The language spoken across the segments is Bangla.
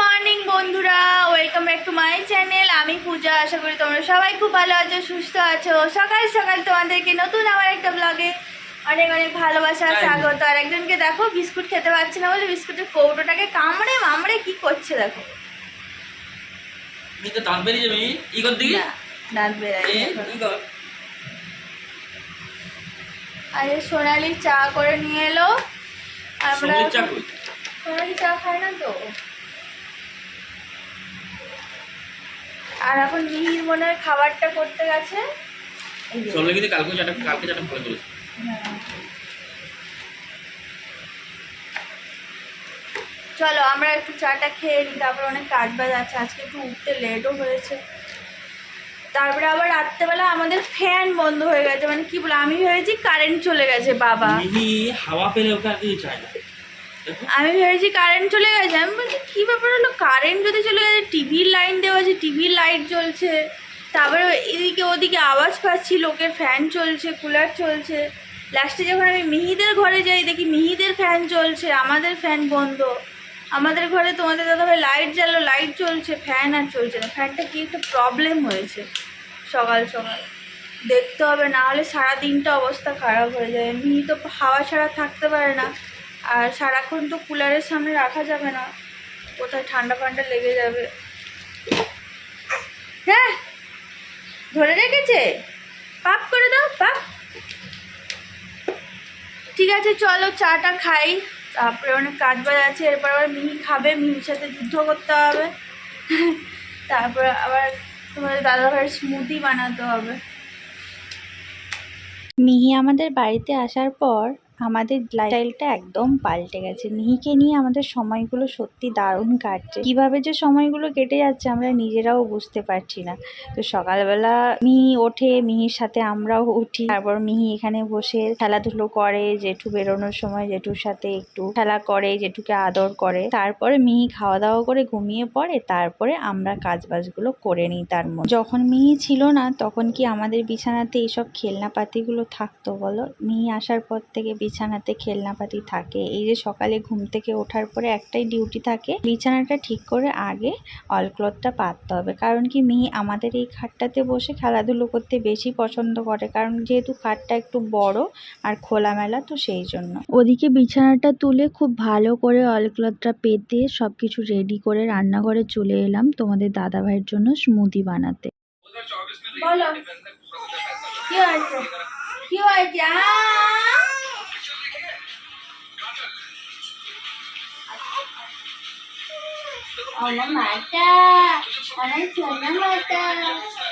মর্নিং বন্ধুরা welcome back to my channel. আমি পূজা আশা করি তোমরা সবাই খুব ভালো আছো সুস্থ আছো। সকাল সকাল তোমাদেরকে নতুন আমার একটা ব্লগে অনেক অনেক ভালোবাসা স্বাগত। আর একজনকে দেখো বিস্কুট খেতে পারছে না বলে বিস্কুটের কৌটোটাকে কামড়ে মামড়ে কি করছে দেখো। আর সোনালি চা করে নিয়ে এলো। আমরা সোনালি চা খায় না তো? আর এখন মিহির মনে হয় খাবারটা করতে গেছে। চলে কিন্তু কালকে চাটা কালকে চাটা হ্যাঁ। চলো আমরা একটু চাটা খেয়ে নিই তারপরে অনেক কাজ বাজ আছে আজকে একটু উঠতে লেটও হয়েছে। তারপরে আবার রাত্রেবেলা আমাদের ফ্যান বন্ধ হয়ে গেছে মানে কি বলে আমি ভেবেছি কারেন্ট চলে গেছে বাবা। হাওয়া পেলে ওকে আর কিছু চায় না। দেখো আমি ভেবেছি কারেন্ট চলে গেছে। আমি বলছি, কী ব্যাপার হলো? কারেন্ট যদি চলে গেছে টিভির লাইন দেওয়া আছে টিভির লাইট জ্বলছে। তারপরে এদিকে ওদিকে আওয়াজ পাচ্ছি, লোকের ফ্যান চলছে কুলার চলছে। লাস্টে যখন আমি মিহিদের ঘরে যাই, দেখি মিহিদের ফ্যান চলছে, আমাদের ফ্যান বন্ধ। আমাদের ঘরে তোমাদের দাদাভাই লাইট জ্বালো লাইট চলছে ফ্যান আর চলছে না। ফ্যানটা কি একটু প্রবলেম হয়েছে সকাল সকাল। দেখতে হবে, না হলে সারা দিনটা অবস্থা খারাপ হয়ে যায়। মিহি তো হাওয়া ছাড়া থাকতে পারে না। আর সারাক্ষণ তো কুলারের সামনে রাখা যাবে না। কোথায় ঠান্ডা ফান্ডা লেগে যাবে। হ্যাঁ ধরে রেখেছে? পাপ করে দাও, পাপ। ঠিক আছে, চলো চাটা খাই। তারপরে অনেক কাজ বাজ আছে, এরপর আবার মিহি খাবে, মিহির সাথে যুদ্ধ করতে হবে। তারপর আবার তোমাদের দাদাভাইয়ের স্মুদি বানাতে হবে। মিহি আমাদের বাড়িতে আসার পর আমাদের লাইফস্টাইলটা একদম পাল্টে গেছে। মিহিকে নিয়ে আমাদের সময়গুলো সত্যি দারুণ কাটছে। কীভাবে যে সময়গুলো কেটে যাচ্ছে আমরা নিজেরাও বুঝতে পারছি না। তো সকালবেলা মিহি ওঠে, মিহির সাথে আমরাও উঠি। তারপর মিহি এখানে বসে খেলাধুলো করে, জেঠু বেরোনোর সময় জেঠুর সাথে একটু খেলা করে, জেঠুকে আদর করে। তারপরে মিহি খাওয়া দাওয়া করে ঘুমিয়ে পড়ে, তারপরে আমরা কাজবাজগুলো করে নিই তার মধ্যে। যখন মিহি ছিল না, তখন কি আমাদের বিছানাতে এইসব খেলনাপাতিগুলো থাকতো বলো? মিহি আসার পর থেকে বিছানাতে খেলনাপাতি থাকে। এই যে সকালে ঘুম থেকে ওঠার পরে একটাই ডিউটি থাকে, বিছানাটা ঠিক করে আগে অলক্লথটা পাততে হবে। কারণ কি মিহি আমাদের এই খাটটাতে বসে খেলাধুলো করতে বেশি পছন্দ করে। কারণ যেহেতু খাটটা একটু বড় আর খোলামেলা, তো সেই জন্য। ওদিকে বিছানাটা তুলে খুব ভালো করে অলক্লথটা পেতে সব কিছু রেডি করে রান্নাঘরে চলে এলাম তোমাদের দাদাভাইয়ের জন্য স্মুদি বানাতে। বলো, কি হয়েছে? কি হয়েছে? আমার মাটা আমার সোনা মাটা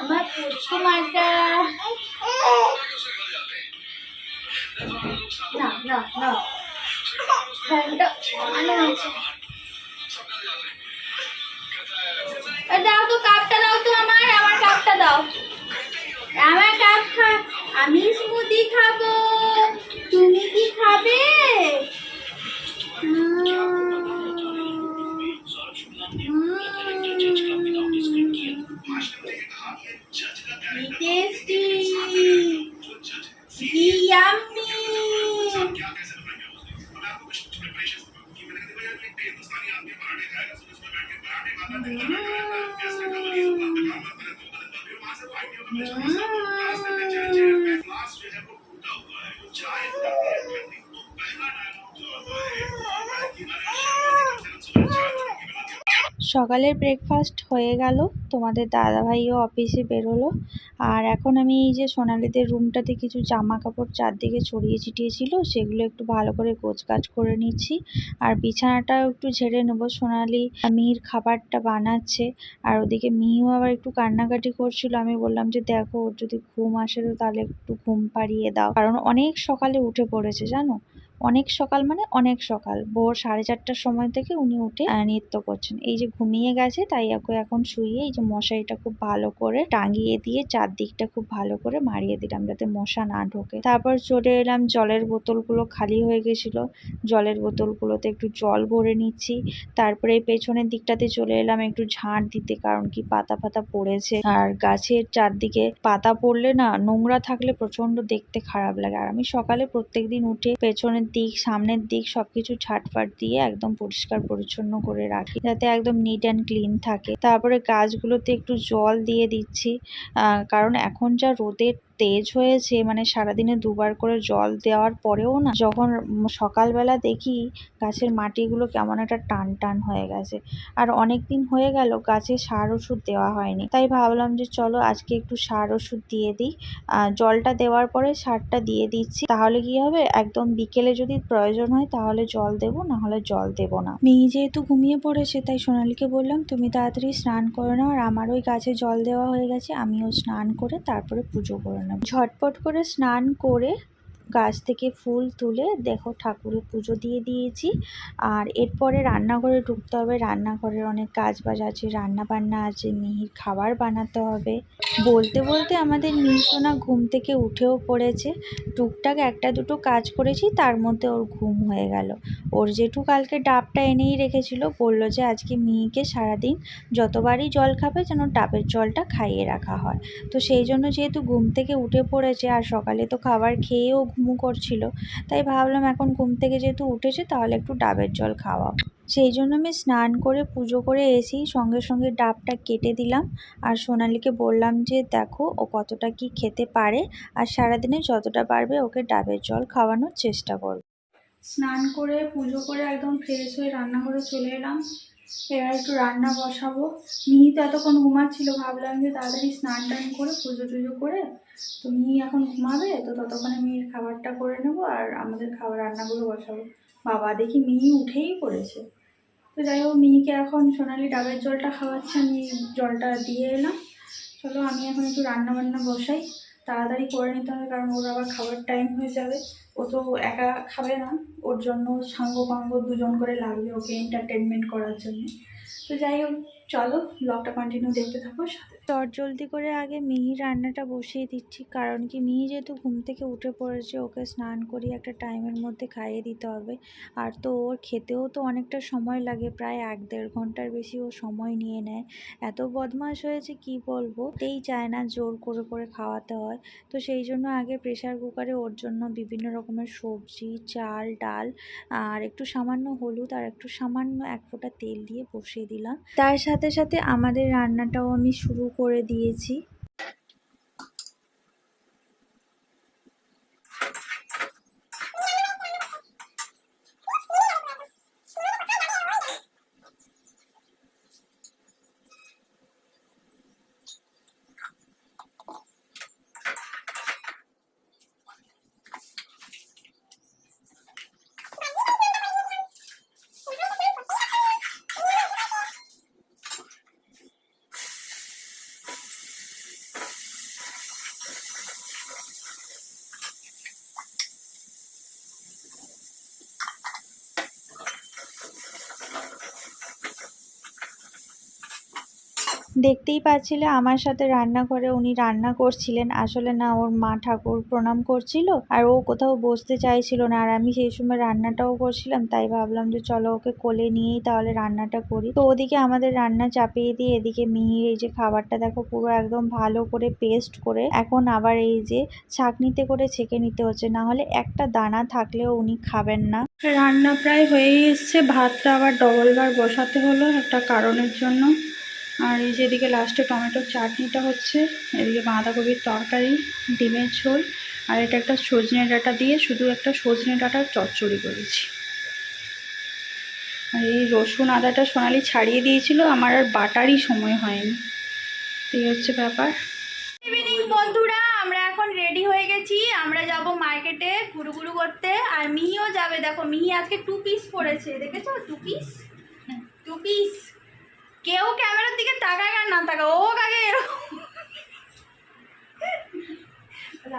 আমার পুচকু মাটা না না না। ফোনটা অন হয়েছে দাও তো কাপটা, দাও তো আমার আমার কাপটা দাও। আমার কাপ খা আমি স্মুদি খাব। তুমি কি খাবে? টেস্টি ಮಾಡಿದ್ದಾರೆ ಸೂಚನೆ ಮಾಡಿ ಮಾತಾಡಿದ್ದಾರೆ সকালের ব্রেকফাস্ট হয়ে গেল। তোমাদের দাদাভাইও অফিসে বেরোলো। আর এখন আমি এই যে সোনালিদের রুমটাতে কিছু জামা কাপড় চারদিকে ছড়িয়ে ছিটিয়ে ছিল, সেগুলো একটু ভালো করে গোছগাছ করে নিচ্ছি। আর বিছানাটাও একটু ঝেড়ে নেব। সোনালি মিহির খাবারটা বানাচ্ছে। আর ওদিকে মিহিও আবার একটু কান্নাকাটি করছিল। আমি বললাম যে, দেখো, ওর যদি ঘুম আসে তো তাহলে একটু ঘুম পাড়িয়ে দাও। কারণ অনেক সকালে উঠে পড়েছে, জানো? অনেক সকাল মানে অনেক সকাল। ভোর সাড়ে চারটার সময় থেকে উনি উঠে নৃত্য করছেন। এই যে ঘুমিয়ে গেছে, তাই ওকে এখন শুয়ে এই যে মশারিটা খুব ভালো করে টাঙিয়ে দিয়ে চারদিকটা খুব ভালো করে মারিয়ে দিলাম যাতে মশা না ঢোকে। তারপর চলে এলাম, জলের বোতলগুলো খালি হয়ে গেছিল। জলের বোতলগুলোতে একটু জল ভরে নিচ্ছি। তারপরে পেছনের দিকটাতে চলে এলাম, একটু ঝাঁট দিতে, কারণ কি পাতা পাতা পড়েছে। আর গাছের চারদিকে পাতা পড়লে না নোংরা থাকলে প্রচণ্ড দেখতে খারাপ লাগে। আর আমি সকালে প্রত্যেকদিন উঠে পেছনের পেছনের দিক, সামনের দিক সব কিছু ঝাটফাট দিয়ে একদম পরিষ্কার পরিচ্ছন্ন করে রাখি, যাতে একদম নিট অ্যান্ড ক্লিন থাকে। তারপরে গাছগুলোতে একটু জল দিয়ে দিচ্ছি কারণ এখন যা রোদের তেজ হয়েছে মানে সারাদিনে দুবার করে জল দেওয়ার পরেও না, যখন সকালবেলা দেখি গাছের মাটিগুলো কেমন একটা টান টান হয়ে গেছে। আর অনেক দিন হয়ে গেল গাছে সার ওষুধ দেওয়া হয়নি। তাই ভাবলাম যে চলো আজকে একটু সার ওষুধ দিয়ে দিই। জলটা দেওয়ার পরে সারটা দিয়ে দিচ্ছি। তাহলে কি হবে? একদম বিকেলে যদি প্রয়োজন হয় তাহলে জল দেবো না হলে জল দেবো না। মেয়ে যেহেতু ঘুমিয়ে পড়েছে, তাই সোনালীকে বললাম, তুমি তাড়াতাড়ি স্নান করে নাও আর আমার ওই গাছে জল দেওয়া হয়ে গেছে, আমিও স্নান করে তারপরে পুজো করে নেব ঝটপট করে স্নান করে গাছ থেকে ফুল তুলে দেখো ঠাকুরের পুজো দিয়ে দিয়েছি। আর এরপরে রান্নাঘরে ঢুকতে হবে। রান্নাঘরের অনেক কাজ বাজ আছে রান্না বান্না আছে, মিহির খাবার বানাতে হবে। বলতে বলতে আমাদের মিহিসোনা ঘুম থেকে উঠেও পড়েছে। টুকটাক একটা দুটো কাজ করেছি, তার মধ্যে ওর ঘুম হয়ে গেল। ওর জেঠু কালকে ডাবটা এনেই রেখেছিল, বলল যে আজকে মিহিকে সারাদিন যতবারই জল খাবে যেন ডাবের জলটা খাইয়ে রাখা হয়। তো সেই জন্য যেহেতু ঘুম থেকে উঠে পড়েছে, আর সকালে তো খাবার খেয়েও ঘুমু করছিল। তাই ভাবলাম এখন ঘুম থেকে যেহেতু উঠেছে তাহলে একটু ডাবের জল খাওয়াও। সেই জন্য আমি স্নান করে পুজো করে এসেই সঙ্গে সঙ্গে ডাবটা কেটে দিলাম। আর সোনালিকে বললাম যে, দেখো, ও কতটা কি খেতে পারে আর সারাদিনে যতটা পারবে ওকে ডাবের জল খাওয়ানোর চেষ্টা করবে। স্নান করে পুজো করে একদম ফ্রেশ হয়ে রান্নাঘরে চলে এলাম। এবার একটু রান্না বসাবো। মিহি তো এতক্ষণ ঘুমাচ্ছিল, ভাবলাম যে তাড়াতাড়ি স্নান টান করে, পুজো টুজো করে, তো মিহি এখন ঘুমাবে, তো ততক্ষণে মিহির খাবারটা করে নেব আর আমাদের খাবার রান্নাগুলো বসাবো। বাবা দেখি মিহি উঠেই পড়েছে। তো যাই হোক, মিহিকে এখন সোনালি ডাবের জলটা খাওয়াচ্ছে, আমি জলটা দিয়ে এলাম। চলো, আমি এখন একটু রান্না বান্না বসাই। তাড়াতাড়ি করে নিতে হবে, কারণ ওর আবার খাবার টাইম হয়ে যাবে। ও তো একা খাবে না। ওর জন্য সাঙ্গ পাঙ্গ দুজন করে লাগবে ওকে এন্টারটেনমেন্ট করার জন্য। তো যাই হোক চলো ব্লগটা কন্টিনিউ দেখতে থাকো, সাথে জলদি করে আগে মিহি রান্নাটা বসিয়ে দিচ্ছি, কারণ কি মিহি যেহেতু ঘুম থেকে উঠে পড়েছে, ওকে স্নান করিয়ে একটা টাইমের মধ্যে খাইয়ে দিতে হবে। আর তো ওর খেতেও তো অনেকটা সময় লাগে, প্রায় এক দেড় ঘণ্টার বেশি ও সময় নিয়ে নেয়। এত বদমাশ হয়েছে, কি বলব? তেই চায় না, জোর করে করে খাওয়াতে হয়। তো সেই জন্য আগে প্রেশার কুকারে ওর জন্য বিভিন্ন রকমের সবজি, চাল, ডাল, আর একটু সামান্য হলুদ, আর একটু সামান্য এক ফোঁটা তেল দিয়ে বসিয়ে দিলাম। তার সাথে সাথে সাথে আমাদের রান্নাটাও আমি শুরু করে দিয়েছি। দেখতেই পাচ্ছিলে আমার সাথে রান্নাঘরে উনি রান্না করছিলেন। আসলে না, ওর মা ঠাকুর প্রণাম করছিল আর ও কোথাও বসতে চাইছিল না আর আমি সেই সময় রান্নাটাও করছিলাম, তাই ভাবলাম যে চলো ওকে কোলে নিয়েই তাহলে রান্নাটা করি। তো ওদিকে আমাদের রান্না চাপিয়ে দিয়ে এদিকে মিহির এই যে খাবারটা দেখো পুরো একদম ভালো করে পেস্ট করে এখন আবার এই যে ছাঁকনিতে করে ছেঁকে নিতে হচ্ছে না হলে একটা দানা থাকলেও উনি খাবেন না। রান্না প্রায় হয়েই এসছে, ভাতটা আবার ডবলবার বসাতে হলো একটা কারণের জন্য। আর এই যেদিকে লাস্টে টমেটোর চাটনিটা হচ্ছে এদিকে বাঁধাকপির তরকারি ডিমের ঝোল আর এটা একটা সজনে ডাঁটা দিয়ে শুধু একটা সজনে ডাঁটার চচ্চড়ি করেছি। আর এই রসুন আদাটা সোনালি ছাড়িয়ে দিয়েছিল আমার আর বাটারই সময় হয়নি। এই হচ্ছে ব্যাপার। ইভিনিং বন্ধুরা আমরা এখন রেডি হয়ে গেছি। আমরা যাব মার্কেটে ঘুরু ঘুরু করতে আর মিহিও যাবে। দেখো মিহি আজকে টু পিস পরেছে দেখেছ? টু পিস টু পিস কেউ ক্যামেরার দিকে তাকায় আর না তাকা ও কাকে এরকম?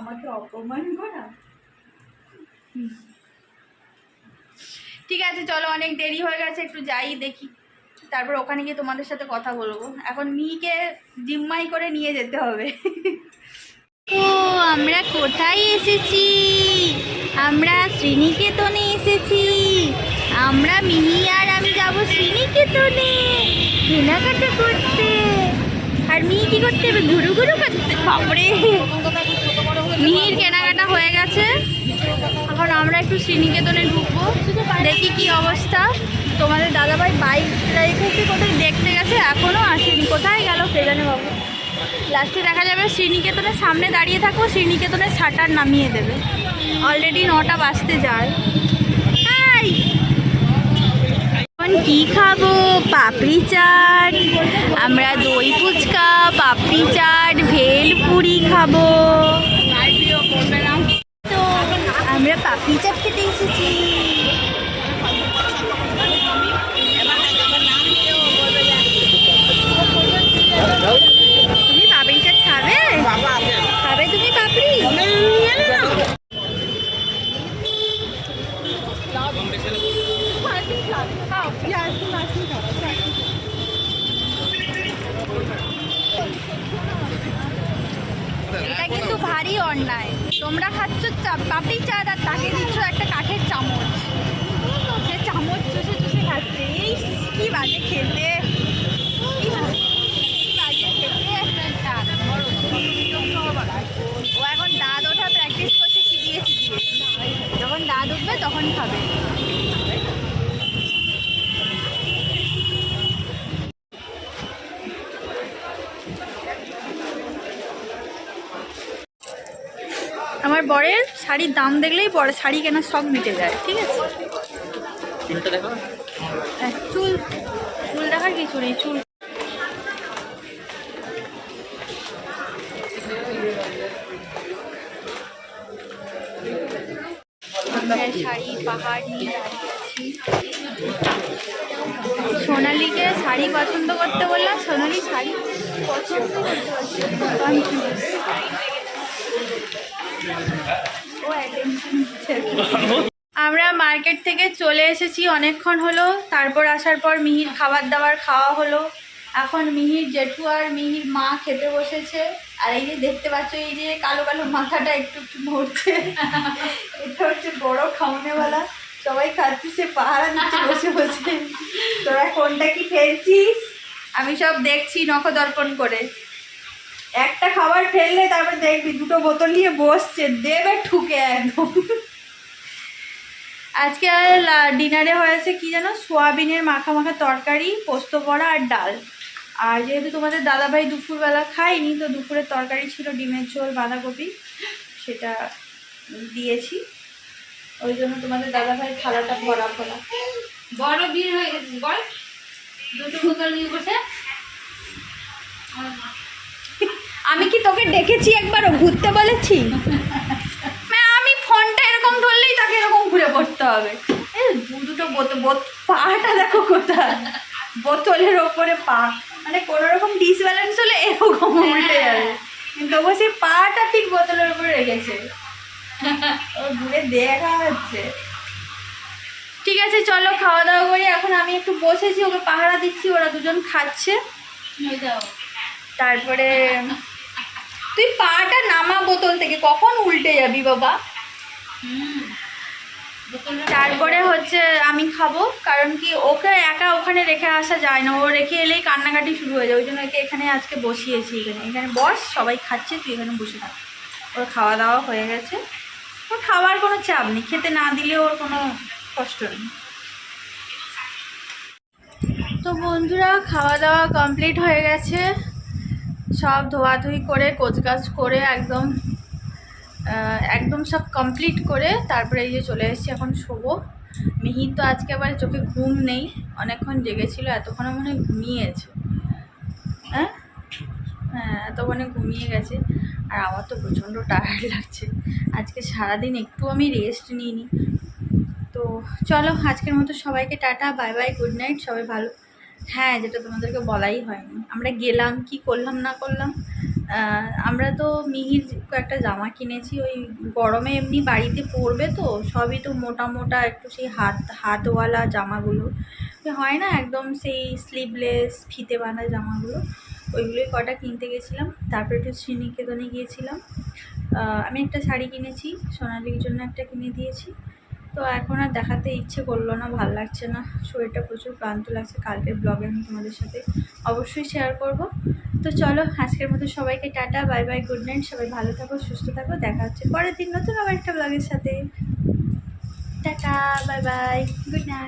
আমাকে অপমান করা? ঠিক আছে চলো অনেক দেরি হয়ে গেছে একটু যাই দেখি। তারপর ওখানে গিয়ে তোমাদের সাথে কথা বলব। এখন মিহিকে জিম্মাই করে নিয়ে যেতে হবে। ও আমরা কোথায় এসেছি? আমরা শ্রীনিকেতনে এসেছি। আমরা মিহি আর আমি যাব শ্রীনিকেতনে কেনাকাটা করতে। আর মিহি কি করতে হবে? ঘুরু ঘুরু করতে। বাপরে। মিহির কেনাকাটা হয়ে গেছে। এখন আমরা একটু শ্রীনিকেতনে ঢুকবো। দেখি কি অবস্থা। তোমাদের দাদাভাই বাইক রেখেছে কোথায় দেখতে গেছে? এখনও আসেনি। কোথায় গেল কে জানে বাবু। লাস্টে দেখা যাবে শ্রীনিকেতনের সামনে দাঁড়িয়ে থাকব। শ্রীনিকেতনের শাটার নামিয়ে দেবে। অলরেডি নটা বাজতে যায়। এখন কি খাব? পাপড়ি চাট। আমরা দই ফুচকা পাপড়ি চাট ভেল পুরি খাব। তো আমরা পাপড়ি চাট খেতে এসেছি তুমি পাপড়ি চাট খাবে খাবে তুমি পাপড়ি এটা কিন্তু ভারী অন্যায় তোমরা খাচ্ছ চা- পাপড়ি চাট আর তাকে দিচ্ছ একটা কাঠের চামচ। সে চামচ চুষে চুষে খাচ্ছে। এই কি বাজে খেতে কি বাজে কি বাজে খেতে। ও এখন দাঁত ওঠা প্র্যাকটিস করছে চিবিয়ে চিবিয়ে যখন দাঁত উঠবে তখন খাবে আমার বরের শাড়ির দাম দেখলেই পরে শাড়ি কেনার শখ মিটে যায় ঠিক আছে? হ্যাঁ, চুল চুল দেখার কিছু নেই চুল। শাড়ি পাহাড় নিয়ে সোনালিকে শাড়ি পছন্দ করতে বললাম সোনালি শাড়ি পছন্দ করতে পারছে আমরা মার্কেট থেকে চলে এসেছি, অনেকক্ষণ হলো, তারপর আসার পর মিহির খাবার দাবার খাওয়া হলো। এখন মিহির জেঠু আর মিহির মা খেতে বসেছে। আর এই যে দেখতে পাচ্ছ, এই যে কালো কালো মাথাটা একটু একটু নড়ছে। এটা হচ্ছে বড় খাওয়ানেওয়ালা সবাই খাচ্ছি, সে পাহারা দিচ্ছে, বসে বসে। তোরা কোনটা কি ফেলছিস আমি সব দেখছি নখদর্পণ করে। একটা খাবার ফেললে তারপর দেখবি দুটো বোতল নিয়ে বসছে, দেবে ঠুকে একদম। আজকে আর ডিনারে হয়েছে কি যেন সোয়াবিনের মাখা মাখা তরকারি, পোস্ত বড়া আর ডাল। আর যেহেতু তোমাদের দাদাভাই দুপুরবেলা খাইনি তো দুপুরের তরকারি ছিল ডিমের ঝোল, বাঁধাকপি, সেটা দিয়েছি। ওই জন্য তোমাদের দাদাভাই থালাটা ভরা ভরা। বড় ভিড় হয়ে গেছে, বল। দুটো বোতল নিয়ে বসে। আমি কি তোকে ডেকেছি একবারও ঘুরতে বলেছি? মানে আমি ফোনটা এরকম ধরলেই তাকে এরকম ঘুরে পড়তে হবে। দুটো বোত- পাটা দেখো কোথায়? বোতলের ওপরে পা। মানে কোনো রকম ডিসব্যালেন্স হলে এরকম উল্টে যাবে। কিন্তু ও সেই পাটা ঠিক বোতলের উপরে রেখেছে। ও ঘুরে দেখা হচ্ছে। ঠিক আছে চলো খাওয়া দাওয়া করি। এখন আমি একটু বসেছি ওকে পাহারা দিচ্ছি ওরা দুজন খাচ্ছে। তারপরে তুই পাটা নামা বোতল থেকে, কখন উল্টে যাবি বাবা? তারপরে হচ্ছে আমি খাব, কারণ কি ওকে একা ওখানে রেখে আসা যায় না, ও রেখে এলেই কান্নাকাটি শুরু হয়ে যায়, ওই জন্য ওকে এখানে আজকে বসিয়েছি এখানে। এখানে বস, সবাই খাচ্ছে, তুই এখানে বসে থাক। ওর খাওয়া দাওয়া হয়ে গেছে। ওর খাওয়ার কোনো চাপ নেই, খেতে না দিলে ওর কোনো কষ্ট নেই। তো বন্ধুরা খাওয়া দাওয়া কমপ্লিট হয়ে গেছে। সব ধোয়াধুয়ি করে কোচকাচ করে একদম একদম সব কমপ্লিট করে তারপরে এই যে চলে এসেছি এখন শোবো। মিহির তো আজকে আবার চোখে ঘুম নেই, অনেকক্ষণ জেগেছিল, এতক্ষণে মনে হয় ঘুমিয়েছে। হ্যাঁ? হ্যাঁ এতক্ষণে ঘুমিয়ে গেছে। আর আমার তো প্রচণ্ড টায়ার্ড লাগছে। আজকে সারাদিন একটু আমি রেস্ট নিইনি। তো চলো, আজকের মতো সবাইকে tata bye bye good night সবাই ভালো। হ্যাঁ যেটা তোমাদেরকে বলাই হয়নি। আমরা গেলাম, কি করলাম, না করলাম আমরা তো মিহির একটা জামা কিনেছি, ওই গরমে এমনি বাড়িতে পরবে তো, সবই তো মোটা মোটা, একটু সেই হাত, হাতওয়ালা জামাগুলো। হয় না একদম সেই স্লিভলেস ফিতে বাঁধা জামাগুলো, ওইগুলোই কটা কিনতে গেছিলাম। তারপরে একটু শ্রীনিকেতনে গিয়েছিলাম। আমি একটা শাড়ি কিনেছি, সোনালির জন্য একটা কিনে দিয়েছি। তো এখন আর দেখাতে ইচ্ছে করল না, ভালো লাগছে না। শরীরটা প্রচুর ক্লান্ত লাগছে, কালকের ব্লগে আমি তোমাদের সাথে অবশ্যই শেয়ার করব। তো চলো, আজকের মতো সবাইকে tata bye bye good night সবাই ভালো থাকো, সুস্থ থাকো, দেখা হচ্ছে পরের দিন নতুন আবার একটা ব্লগের সাথে। Tata bye bye good night